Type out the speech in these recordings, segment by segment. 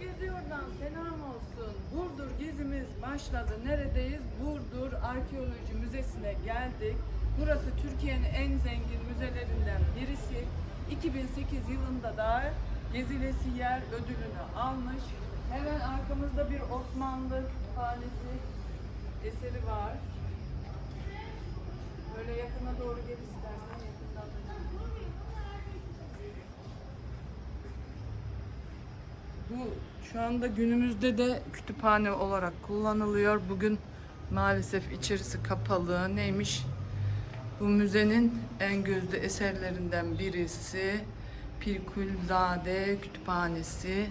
Geziyor'dan selam olsun. Burdur gezimiz başladı. Neredeyiz? Burdur Arkeoloji Müzesi'ne geldik. Burası Türkiye'nin en zengin müzelerinden birisi. 2008 yılında da gezilesi yer ödülünü almış. Hemen arkamızda bir Osmanlı kütüphanesi eseri var. Böyle yakına doğru gel istersen Bu şu anda günümüzde de kütüphane olarak kullanılıyor. Bugün maalesef içerisi kapalı. Neymiş? Bu müzenin en gözde eserlerinden birisi Pirkulzade Kütüphanesi.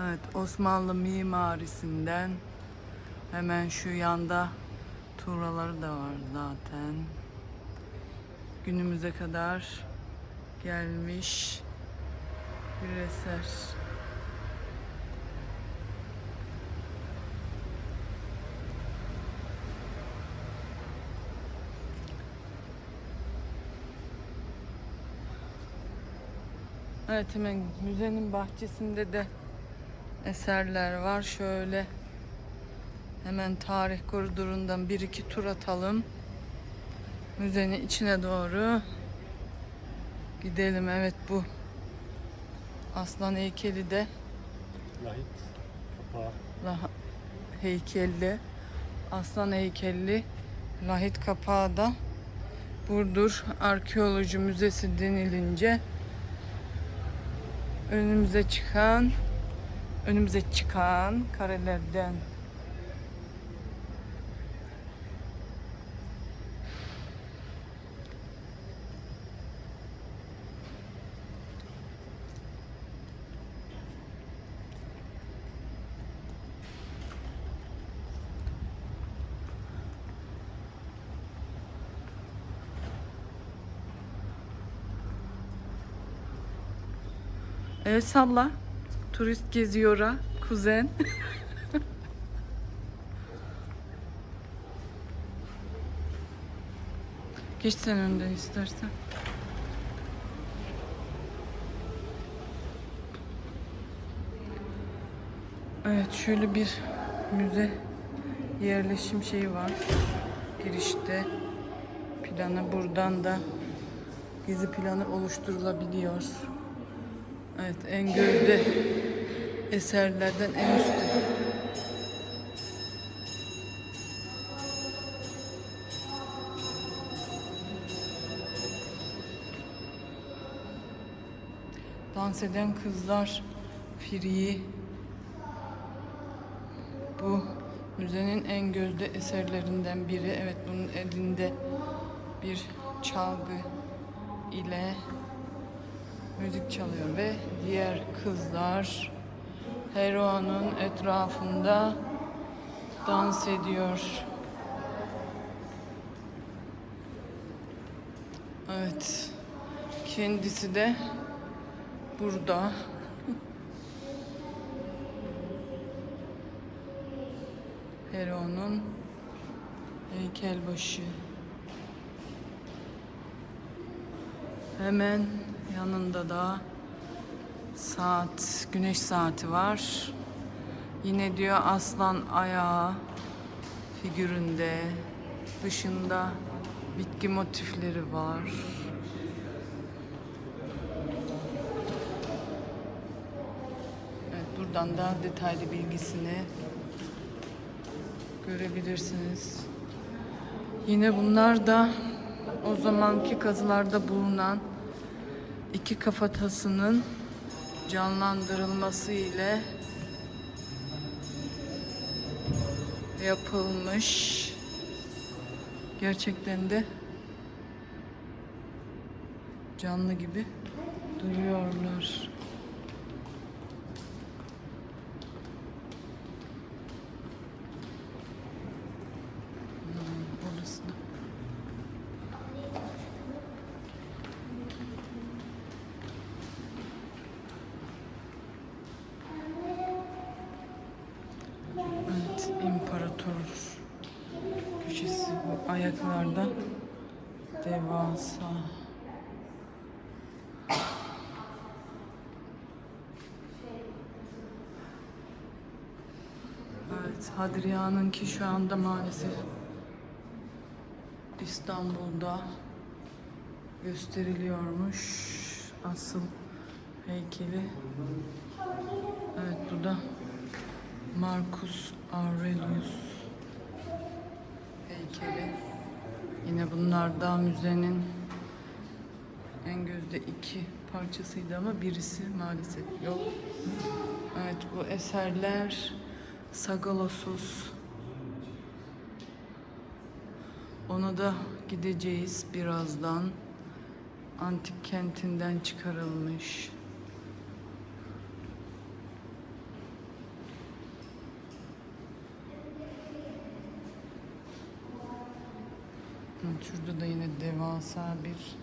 Evet, Osmanlı mimarisinden hemen şu yanda tuğraları da var zaten. Günümüze kadar gelmiş bir eser. Evet hemen müzenin bahçesinde de eserler var. Şöyle hemen tarih koridorundan bir iki tur atalım. Müzenin içine doğru gidelim. Evet bu aslan heykeli de Lahit kapağı. lah- heykelli aslan heykelli lahit kapağı da Burdur Arkeoloji Müzesi denilince önümüze çıkan önümüze çıkan karelerden Evet salla. Turist geziyor ha. Kuzen. Geç sen önden istersen. Evet şöyle bir müze yerleşim şeyi var. Girişte planı buradan da gezi planı oluşturulabiliyor. Evet en gözde eserlerden en üstte. Dans eden kızlar Free bu müzenin en gözde eserlerinden biri. Evet bunun elinde bir çalgı ile müzik çalıyor ve diğer kızlar Hero'nun etrafında dans ediyor. Evet. Kendisi de burada. Hero'nun heykelbaşı. Hemen yanında da saat, güneş saati var. Yine diyor aslan ayağı figüründe. Dışında bitki motifleri var. Evet, buradan da detaylı bilgisini görebilirsiniz. Yine bunlar da o zamanki kazılarda bulunan iki kafatasının canlandırılması ile yapılmış. Gerçekten de canlı gibi duruyorlar. Hmm, orası da. Evet, imparator köşesi bu ayaklarda Devasa. Evet, Hadriya'nınki şu anda maalesef İstanbul'da gösteriliyormuş asıl heykeli. Evet bu da Marcus Aurelius heykeli. Yine bunlar da müzenin en gözde iki parçasıydı ama birisi maalesef yok. Evet bu eserler Sagalasos. Ona da gideceğiz birazdan. Antik kentinden çıkarılmış. Şurada da yine devasa bir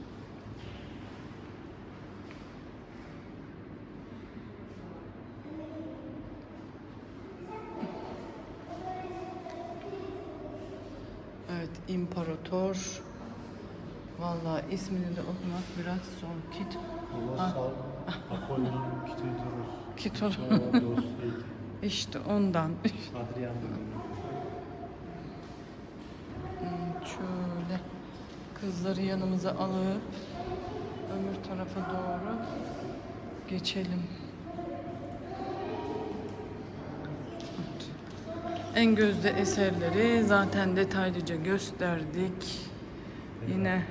Evet, imparator. Vallahi ismini de okumak biraz zor. Kit, Kolosal Apollon Kitidorus. Kitor. Teodos heykeli. işte ondan. Hadrian kızları yanımıza alıp öbür tarafa doğru geçelim. En gözde eserleri zaten detaylıca gösterdik. Yine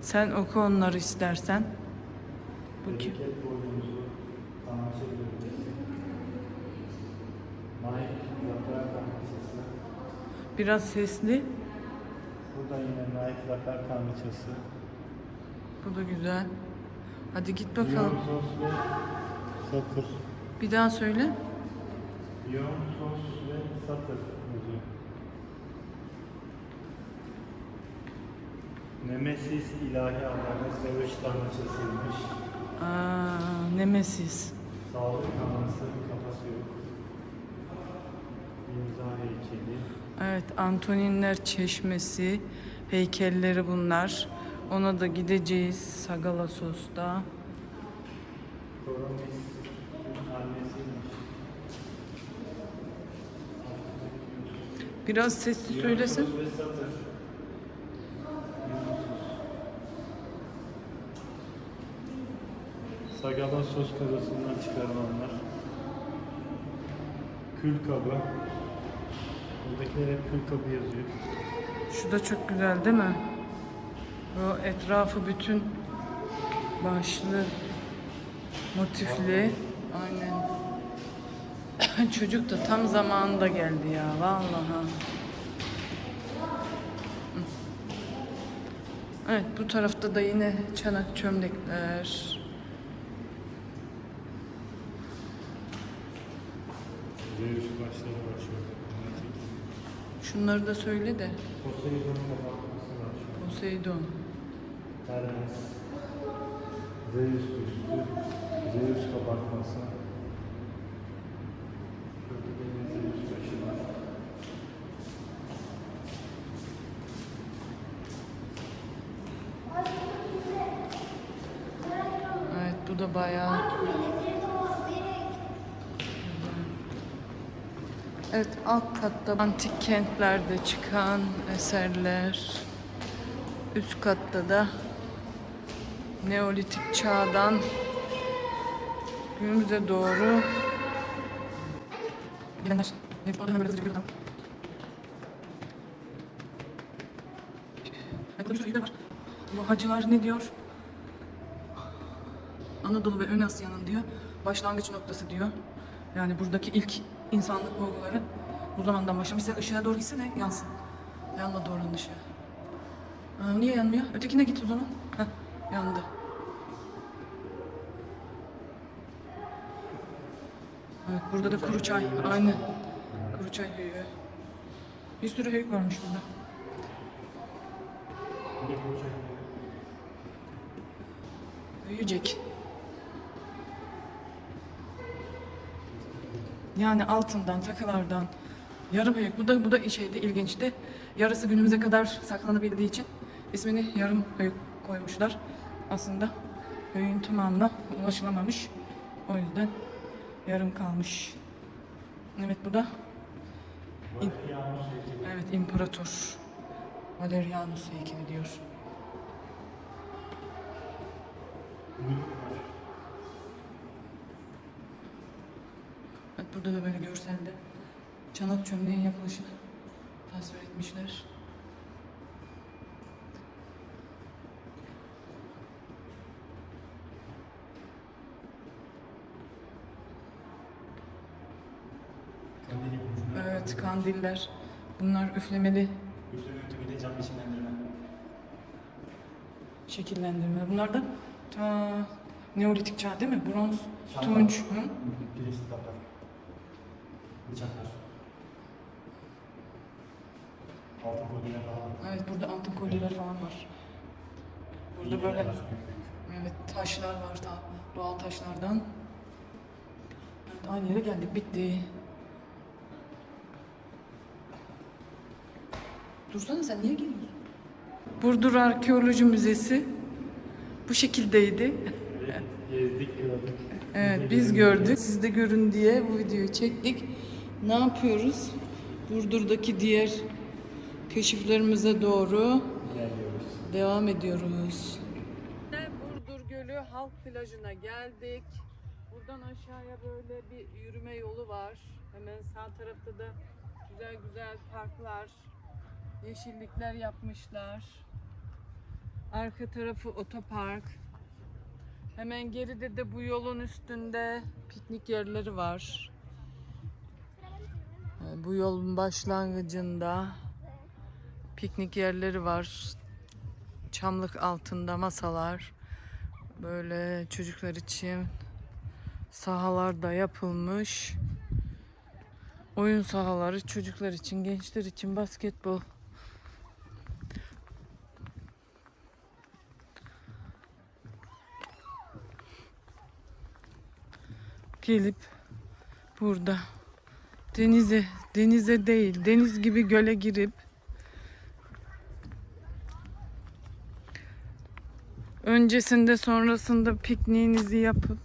sen oku onları istersen. Bu ki biraz sesli. Burada yine Naik zafer tanrıçası. Bu da güzel. Hadi git bakalım. Dionysos ve Satır. Bir daha söyle. Dionysos ve Satır. Nemesis ilahi ve ırç tanrıçasıymış. Aa, Nemesis. Sağlık tanrısı kafası yok. Heykeli. Evet, Antoninler Çeşmesi heykelleri bunlar. Ona da gideceğiz Sagalasos'ta. Biraz sesli söylesin. Sagalassos karasından çıkarılanlar. Kül kabı. Buradakiler hep kül kabı yazıyor. Şu da çok güzel değil mi? Bu etrafı bütün başlı motifli. Aynen. Çocuk da tam zamanında geldi ya vallahi. Evet bu tarafta da yine çanak çömlekler. Zeus başları var şöyle. Şunları da söyle de. Poseidon. Hermes. Zeus büstü. Zeus kabartması. Şurada da yine Zeus başı var. Evet bu da bayağı Evet alt katta antik kentlerde çıkan eserler. Üst katta da Neolitik çağdan günümüze doğru gelenler. Bu hacılar ne diyor? Anadolu ve Ön Asya'nın diyor başlangıç noktası diyor. Yani buradaki ilk insanlık olguları bu zamandan başlamış. Sen ışığa doğru gitsene yansın. Yanma doğru ışığa. Aa, niye yanmıyor? Ötekine git o zaman. Heh, yandı. Evet burada da kuru çay. Aynı. Kuru çay höyüğü. Bir sürü heyük varmış burada. Büyüyecek. Yani altından, takılardan, yarı büyük. Bu da bu da şeyde ilginçti. Yarısı günümüze kadar saklanabildiği için ismini yarım höyük koymuşlar. Aslında höyüğün tamamına ulaşılamamış. O yüzden yarım kalmış. Evet bu da İm- Evet imparator Valerianus heykeli diyor. Evet burada da böyle görselde çanak çömleğin yapılışını tasvir etmişler. Evet kandiller. Bunlar üflemeli Üfleme de cam biçimlendirme. şekillendirme. Bunlar da ta Neolitik çağ değil mi? Bronz, tunç. Hı? Pirinç tabaklar. Bıçaklar. Altın kolyeler falan. Evet burada altın kolyeler falan var. Burada böyle evet taşlar var da doğal taşlardan. Evet aynı yere geldik bitti. Dursana sen niye geliyorsun? Burdur Arkeoloji Müzesi bu şekildeydi. Gezdik gördük. Evet biz gördük. Siz de görün diye bu videoyu çektik. Ne yapıyoruz? Burdur'daki diğer keşiflerimize doğru devam ediyoruz. Burdur Gölü halk plajına geldik. Buradan aşağıya böyle bir yürüme yolu var. Hemen sağ tarafta da güzel güzel parklar, yeşillikler yapmışlar. Arka tarafı otopark. Hemen geride de bu yolun üstünde piknik yerleri var. Ee, Bu yolun başlangıcında piknik yerleri var. Çamlık altında masalar. Böyle çocuklar için sahalar da yapılmış. Oyun sahaları çocuklar için, gençler için basketbol. Gelip burada denize, denize değil, deniz gibi göle girip öncesinde sonrasında pikniğinizi yapıp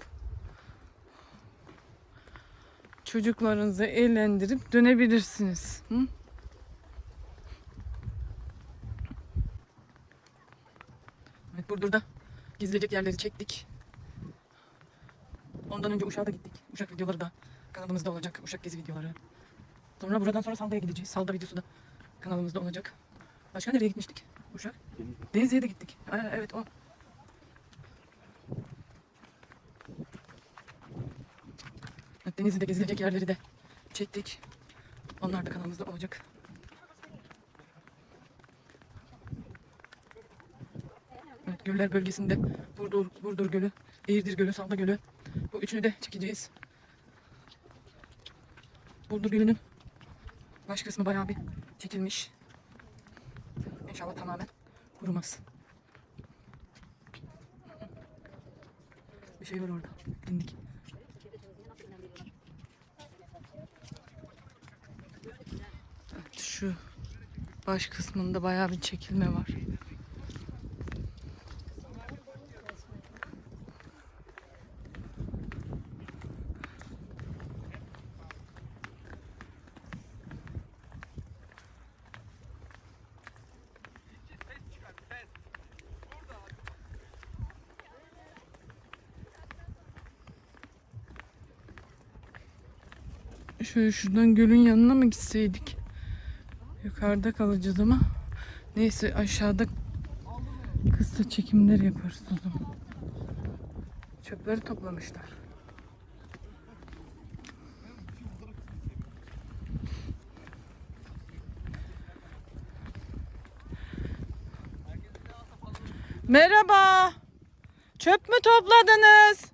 çocuklarınızı eğlendirip dönebilirsiniz. Hı? Evet Burdur'da gezilecek yerleri çektik. Ondan önce Uşak'a gittik. Uşak videoları da kanalımızda olacak. Uşak gezi videoları. Sonra buradan sonra Salda'ya gideceğiz. Salda videosu da kanalımızda olacak. Başka nereye gitmiştik? Uşak. Denizli'ye de gittik. Aa, evet o. Denizli'de gezilecek yerleri de çektik. Onlar da kanalımızda olacak. Evet, göller bölgesinde Burdur, Burdur Gölü, Eğirdir Gölü, Salda Gölü. Bu üçünü de çekeceğiz. Burdur Gölü'nün baş kısmı bayağı bir çekilmiş. İnşallah tamamen kurumaz. Bir şey var orada. Dindik. Evet, şu baş kısmında bayağı bir çekilme var. Şöyle şuradan gölün yanına mı gitseydik? Yukarıda kalacağız ama. Neyse aşağıda kısa çekimler yaparız o zaman. Çöpleri toplamışlar. Merhaba. Çöp mü topladınız?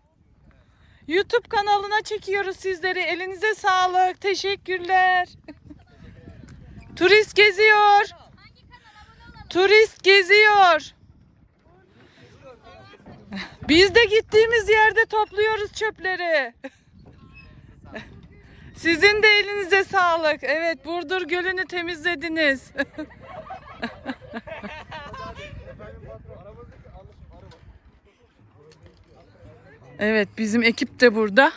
YouTube kanalına çekiyoruz sizleri. Elinize sağlık. Teşekkürler. Turist geziyor. Turist geziyor. Biz de gittiğimiz yerde topluyoruz çöpleri. Sizin de elinize sağlık. Evet, Burdur Gölü'nü temizlediniz. Evet bizim ekip de burada.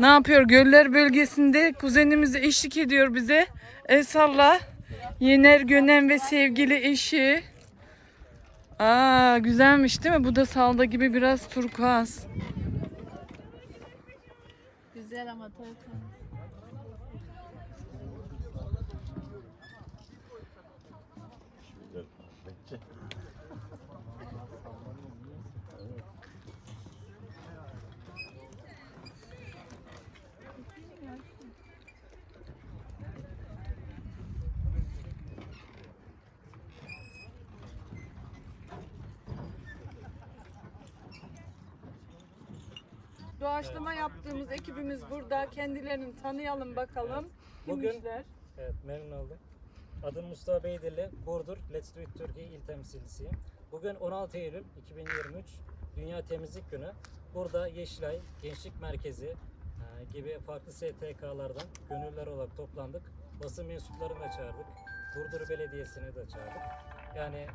Ne yapıyor? Göller bölgesinde kuzenimiz eşlik ediyor bize. El salla. Yener Gönen ve sevgili eşi. Aa güzelmiş değil mi? Bu da salda gibi biraz turkuaz. Güzel ama tertemiz. Doğaçlama yaptığımız ekibimiz burada. Kendilerini tanıyalım bakalım. Bugün- Kimmişler? Evet memnun oldum. Adım Mustafa Beydili, Burdur Let's Do It Türkiye il temsilcisiyim. Bugün 16 Eylül 2023 Dünya Temizlik Günü. Burada Yeşilay, Gençlik Merkezi e, gibi farklı STK'lardan gönüllüler olarak toplandık. Basın mensuplarını da çağırdık. Burdur Belediyesi'ni de çağırdık. Yani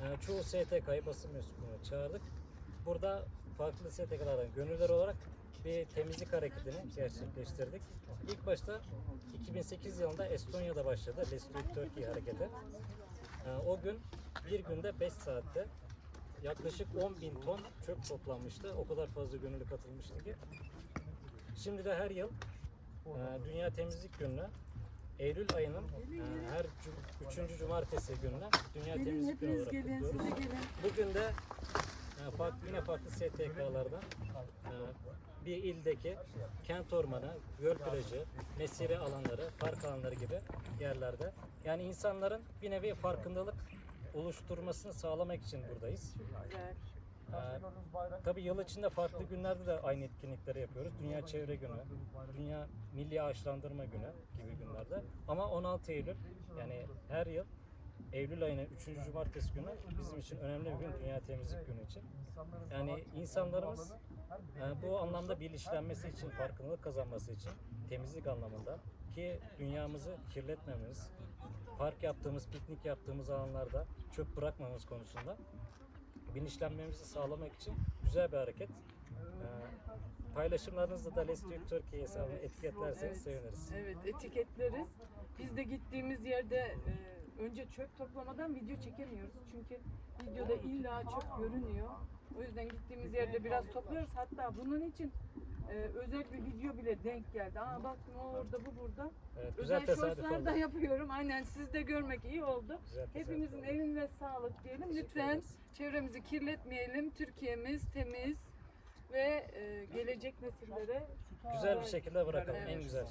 e, çoğu STK'yı basın mensuplarını çağırdık. Burada farklı STK'lardan gönüllüler olarak bir temizlik hareketini gerçekleştirdik. İlk başta 2008 yılında Estonya'da başladı Let's Turkey hareketi. Ee, o gün bir günde 5 saatte yaklaşık 10 bin ton çöp toplanmıştı. O kadar fazla gönüllü katılmıştı ki. Şimdi de her yıl e, Dünya Temizlik Günü'nü Eylül ayının e, her cum- üçüncü cumartesi gününe Dünya Temizlik Günü olarak kutluyoruz. Bugün de farklı, yine farklı STK'lardan e, bir ildeki kent ormanı, göl plajı, mesire alanları, park alanları gibi yerlerde yani insanların bir nevi farkındalık oluşturmasını sağlamak için buradayız. Ee, tabii yıl içinde farklı günlerde de aynı etkinlikleri yapıyoruz. Dünya Çevre Günü, Dünya Milli Ağaçlandırma Günü gibi günlerde. Ama 16 Eylül yani her yıl Eylül ayının 3. cumartesi günü bizim için önemli bir gün Dünya Temizlik Günü için. Yani insanlarımız e, bu anlamda bilinçlenmesi için, farkındalık kazanması için temizlik anlamında ki dünyamızı kirletmememiz, park yaptığımız, piknik yaptığımız alanlarda çöp bırakmamız konusunda bilinçlenmemizi sağlamak için güzel bir hareket. Ee, paylaşımlarınızda da Let's It Turkey hesabını etiketlerseniz seviniriz. Evet etiketleriz. Biz de gittiğimiz yerde e, önce çöp toplamadan video çekemiyoruz. Çünkü videoda illa çöp görünüyor. O yüzden gittiğimiz yerde biraz topluyoruz. Hatta bunun için e, özel bir video bile denk geldi. Aa baktım o orada bu burada. Evet, güzel Özel shortslar da yapıyorum. Aynen siz de görmek iyi oldu. Güzel Hepimizin oldu. eline sağlık diyelim. Lütfen çevremizi kirletmeyelim. Türkiye'miz temiz ve e, gelecek nesillere Güzel bir şekilde bırakalım en Evet. güzel.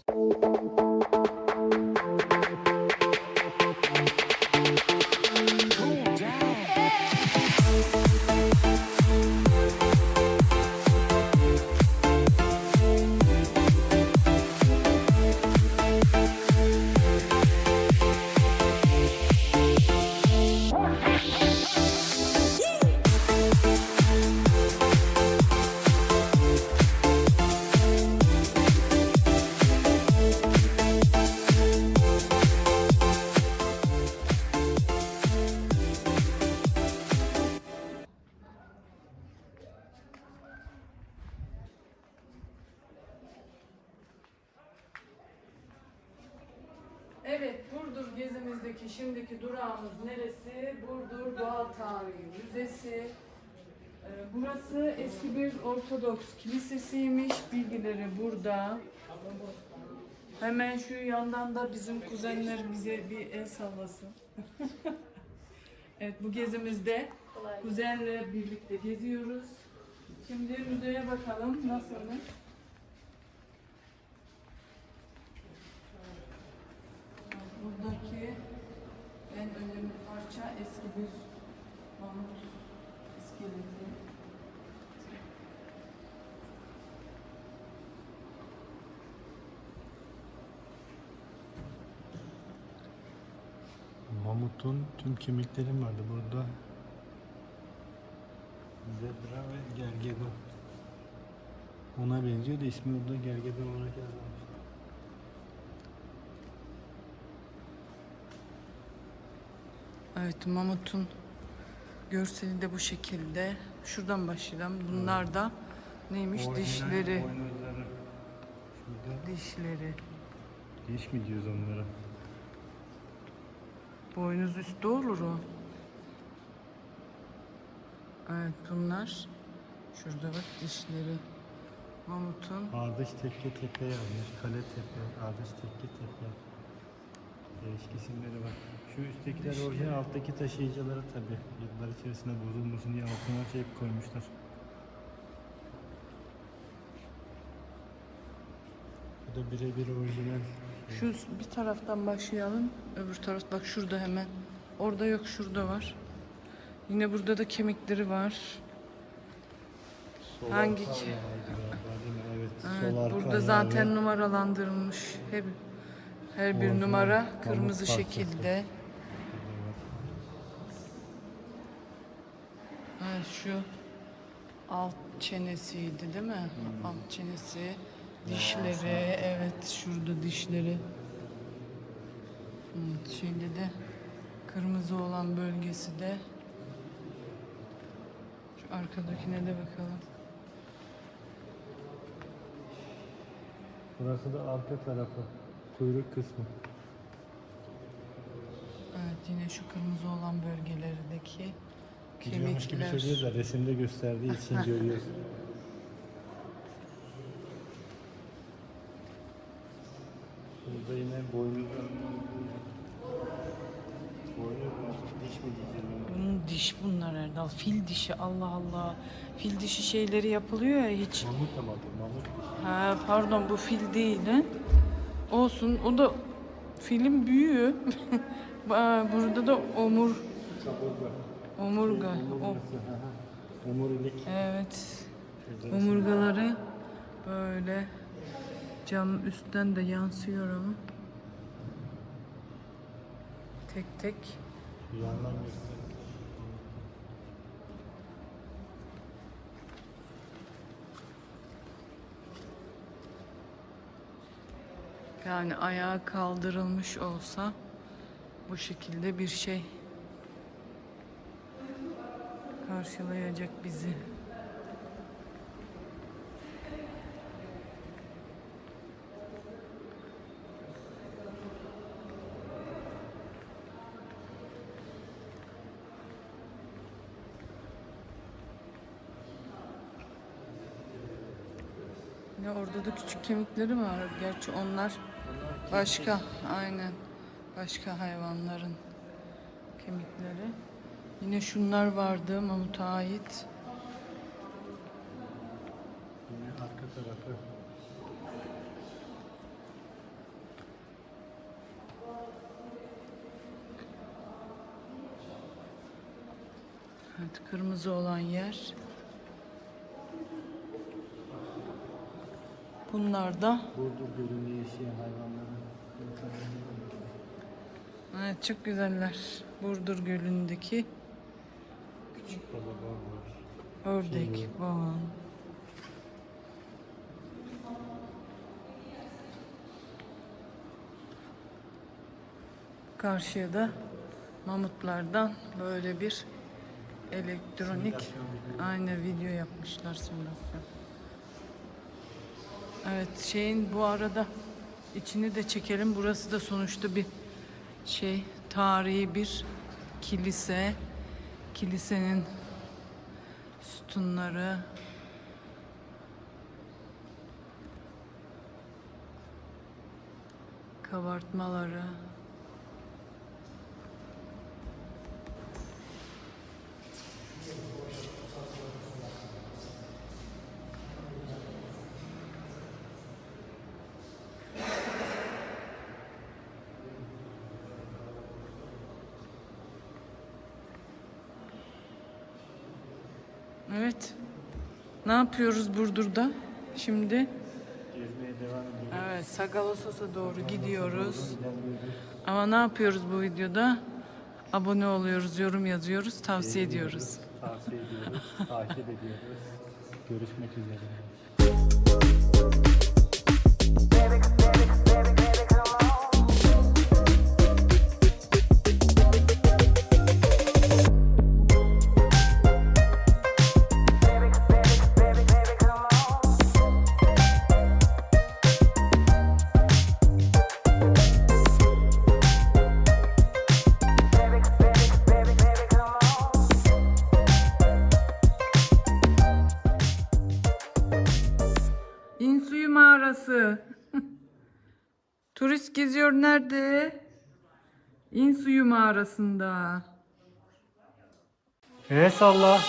Evet, Burdur gezimizdeki şimdiki durağımız neresi? Burdur Doğal Tarihi Müzesi. Ee, Burası eski bir Ortodoks kilisesiymiş. Bilgileri burada. Hemen şu yandan da bizim kuzenler bize bir el sallasın. evet, bu gezimizde kuzenle birlikte geziyoruz. Şimdi müzeye bakalım nasılmış. Buradaki en önemli parça eski bir mamut iskeleti. Mamutun tüm kemikleri vardı burada. Zebra ve gergedan. Ona benziyor da ismi orada gergedan olarak yazılmış. Evet mamutun görseli de bu şekilde. Şuradan başlayalım. Bunlar da Neymiş Orijinal dişleri. boynuzları. Şurada Dişleri. diş mi diyoruz onlara? Boynuz üstü olur o. Evet bunlar. Şurada bak dişleri. Mamutun. Ardış tekke tepe yazmış. Kale tepe, ardış tekke tepe. Değişik isimleri var. Şu üsttekiler orijinal, alttaki taşıyıcıları tabi. Yıllar içerisinde bozulmasın diye altına şey koymuşlar. Bu da birebir orijinal. Şu bir taraftan başlayalım. Öbür taraf bak şurada hemen. Orada yok şurada var. Yine burada da kemikleri var. Solar Hangi ki? Evet. Evet, solar burada zaten numaralandırılmış. Her, her bir numara kırmızı şekilde. Evet şu alt çenesiydi değil mi? Hmm. Alt çenesi. Dişleri, evet şurada dişleri. Evet, şeyde de kırmızı olan bölgesi de. Şu arkadakine de bakalım. Burası da arka tarafı. Kuyruk kısmı. Evet yine şu kırmızı olan bölgelerdeki Biliyormuş gibi kemikler. söylüyor da resimde gösterdiği için görüyoruz. Burada yine boynuzlar. Boynuz? Diş mi diyeceğim? Bunun diş bunlar Erdal. Fil dişi Allah Allah. Fil dişi şeyleri yapılıyor ya hiç. Mamut ama bu mamut. Ha pardon bu fil değil he. Olsun o da filin büyüğü. Burada da omur Kaburga. Omurga. O. Omurilik. evet. Omurgaları böyle cam üstten de yansıyor ama. Tek tek yandan. Yani ayağa kaldırılmış olsa bu şekilde bir şey karşılayacak bizi. Ya orada da küçük kemikleri var. Gerçi onlar başka, aynen. Başka hayvanların kemikleri. Yine şunlar vardı mamuta ait. Yine arka tarafı. Evet, kırmızı olan yer. Bunlar da Burdur Gölü'nde yaşayan hayvanların. evet, çok güzeller. Burdur Gölü'ndeki. Ördek, boğan. Karşıya da mamutlardan böyle bir elektronik aynı video yapmışlar simülasyon. Evet şeyin bu arada içini de çekelim. Burası da sonuçta bir şey tarihi bir kilise. Kilisenin sütunları. Kabartmaları Evet. Ne yapıyoruz Burdur'da? Şimdi Gezmeye devam ediyoruz. evet Sagalosos'a doğru gidiyoruz. Ama ne yapıyoruz bu videoda? Abone oluyoruz, yorum yazıyoruz, tavsiye ediyoruz. Tavsiye ediyoruz. takip ediyoruz. Görüşmek üzere. Burası. Turist geziyor nerede? İnsuyu mağarasında. El salla.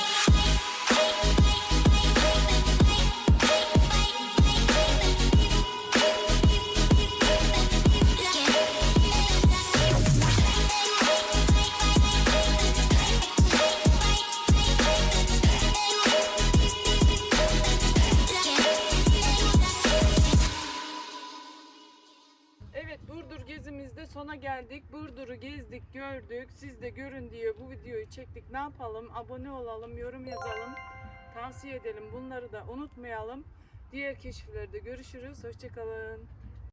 Gezdik, gördük. Siz de görün diye bu videoyu çektik. Ne yapalım? Abone olalım, yorum yazalım. Tavsiye edelim. Bunları da unutmayalım. Diğer keşiflerde görüşürüz. Hoşçakalın.